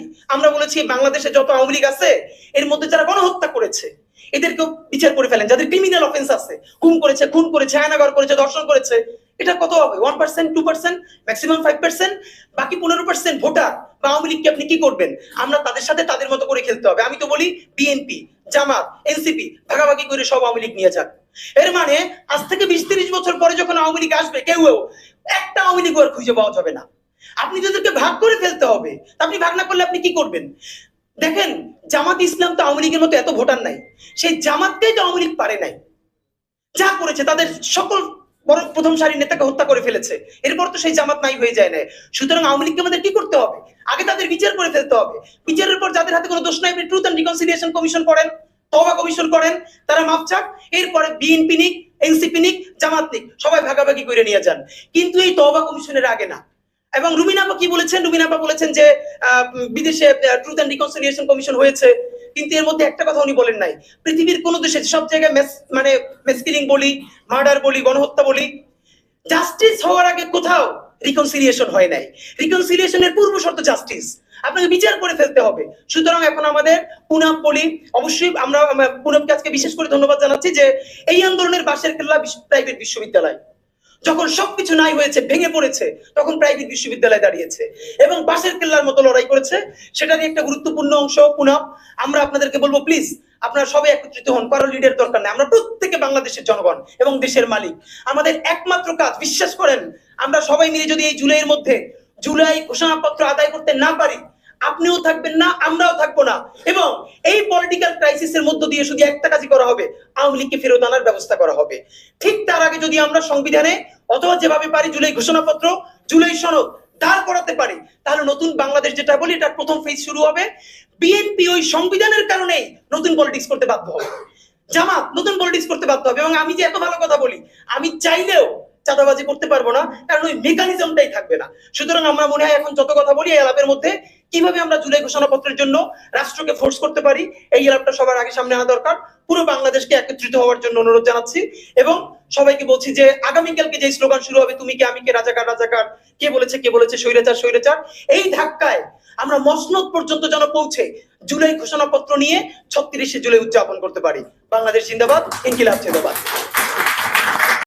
নাকি আমরা বলেছি, বাংলাদেশে যত আওয়ামী লীগ আছে, এর মধ্যে যারা গণহত্যা করেছে, এদেরকেও বিচার করে ফেলেন। যাদের ক্রিমিনাল অফেন্স আছে, খুন করেছে খুন করেছে আয়নাগর করেছে, ধর্ষণ করেছে, এটা কত হবে? One percent two percent maximum five percent বাকি পনেরো পার্সেন্ট ভোটার বা আওয়ামী লীগকে আপনি কি করবেন? আমরা তাদের সাথে তাদের মতো করে খেলতে হবে। আমি তো বলি বিএনপি জামাত এনসিপি ভাগাভাগি করে সব আওয়ামী লীগ নিয়ে যাক এর মানে আজ থেকে বিশ তিরিশ বছর পরে যখন আওয়ামী লীগ আসবে কেউ একটা আওয়ামী লীগ আর খুঁজে পাওয়া যাবে না। আপনি তাদেরকে ভাগ করে ফেলতে হবে আপনি ভাগ না করলে আপনি কি করবেন? দেখেন, জামাত ইসলাম তো আওয়ামী লীগের মতো এত ভোটার নাই। সেই জামাতকেই তো আওয়ামী লীগ পারে নাই। যা করেছে, তাদের সকল বড় প্রথম সারির নেতাকে হত্যা করে ফেলেছে। এরপর তো সেই জামাত নাই হয়ে যায় না সুতরাং আওয়ামী লীগকে আমাদের কি করতে হবে? আগে তাদের বিচার করে ফেলতে হবে। বিচারের পর যাদের হাতে কোনো দোষ নাই, আপনি ট্রুথ অ্যান্ড রিকনসিলিয়েশন কমিশন করেন তবা কমিশন করেন, তারা মাপ চাক। এরপরে বিএনপি নিক এনসিপি নিক জামাত নিক সবাই ভাগাভাগি করে নিয়ে যান। কিন্তু এই তবা কমিশনের আগে না। এবং রুমিনাপা কি বলেছেন? রুমিনাপা বলেছেন যে বিদেশে ট্রুথ অ্যান্ড রিকনসিলিয়েশন কমিশন হয়েছে। কিন্তু এর মধ্যে একটা কথা উনি বলেন নাই। পৃথিবীর কোন দেশে সব জায়গায় মানে মেসকিলিং বলি মার্ডার বলি, গণহত্যা বলি জাস্টিস হওয়ার আগে কোথাও রিকনসিলিয়েশন হয় নাই। রিকনসিলিয়েশনের পূর্ব শর্ত জাস্টিস আপনাকে বিচার করে ফেলতে হবে। সুতরাং এখন আমাদের পুনাম বলি, অবশ্যই আমরা পুনামকে আজকে বিশেষ করে ধন্যবাদ জানাচ্ছি যে, এই আন্দোলনের বাসের কেল্লা প্রাইভেট বিশ্ববিদ্যালয়। যখন সবকিছু নাই হয়েছে, ভেঙে পড়েছে, তখন প্রাইভেট বিশ্ববিদ্যালয় দাঁড়িয়েছে। এবং বাসের কেল্লার মতো লড়াই করেছে। সেটারই একটা গুরুত্বপূর্ণ অংশ, পুনাম। আমরা আপনাদেরকে বলব প্লিজ আপনারা সবাই একত্রিত হন, কারও লিডের দরকার নেই। আমরা প্রত্যেকে বাংলাদেশের জনগণ এবং দেশের মালিক। আমাদের একমাত্র কাজ, বিশ্বাস করেন, আমরা সবাই মিলে যদি এই জুলাইয়ের মধ্যে জুলাই ঘোষণাপত্র আদায় করতে না পারি আপনিও থাকবেন না, আমরাও থাকব না। এবং এই পলিটিক্যাল ক্রাইসিসের মধ্য দিয়ে শুধু একটা কাজই করা হবে, আওয়ামী লীগকে ফেরত আনার ব্যবস্থা করা হবে। ঠিক তার আগে যদি আমরা সংবিধানে অথবা যেভাবে পারি জুলাই ঘোষণাপত্র, জুলাই সনদ দাঁড় করাতে পারি, তাহলে নতুন বাংলাদেশ যেটা বলি, এটার প্রথম ফেজ শুরু হবে। বিএনপি ওই সংবিধানের কারণেই নতুন পলিটিক্স করতে বাধ্য হবে। জামাত, নতুন পলিটিক্স করতে বাধ্য হবে। এবং আমি যে এত ভালো কথা বলি, আমি চাইলেও চাঁদাবাজি করতে পারব না, কারণ ওই মেকানিজমটাই থাকবে না। সুতরাং আমরা মনে হয় এখন যত কথা বলি, এই আলাপের মধ্যে কীভাবে আমরা জুলাই ঘোষণাপত্রের জন্য রাষ্ট্রকে ফোর্স করতে পারি? এই আলাপটা সবার আগে সামনে আনা দরকার। পুরো বাংলাদেশকে একত্রিত হওয়ার জন্য অনুরোধ জানাচ্ছি এবং সবাইকে বলছি যে আগামীকালকে যে স্লোগান শুরু হবে, তুমি কে, আমি কে, রাজাকার রাজাকার, কে বলেছে কে বলেছে, স্বৈরাচার স্বৈরাচার, এই ধাক্কায় আমরা মসনদ পর্যন্ত যেন পৌঁছে জুলাই ঘোষণাপত্র নিয়ে ছত্রিশে জুলাই উদযাপন করতে পারি। বাংলাদেশ জিন্দাবাদ, ইনকিলাব জিন্দাবাদ।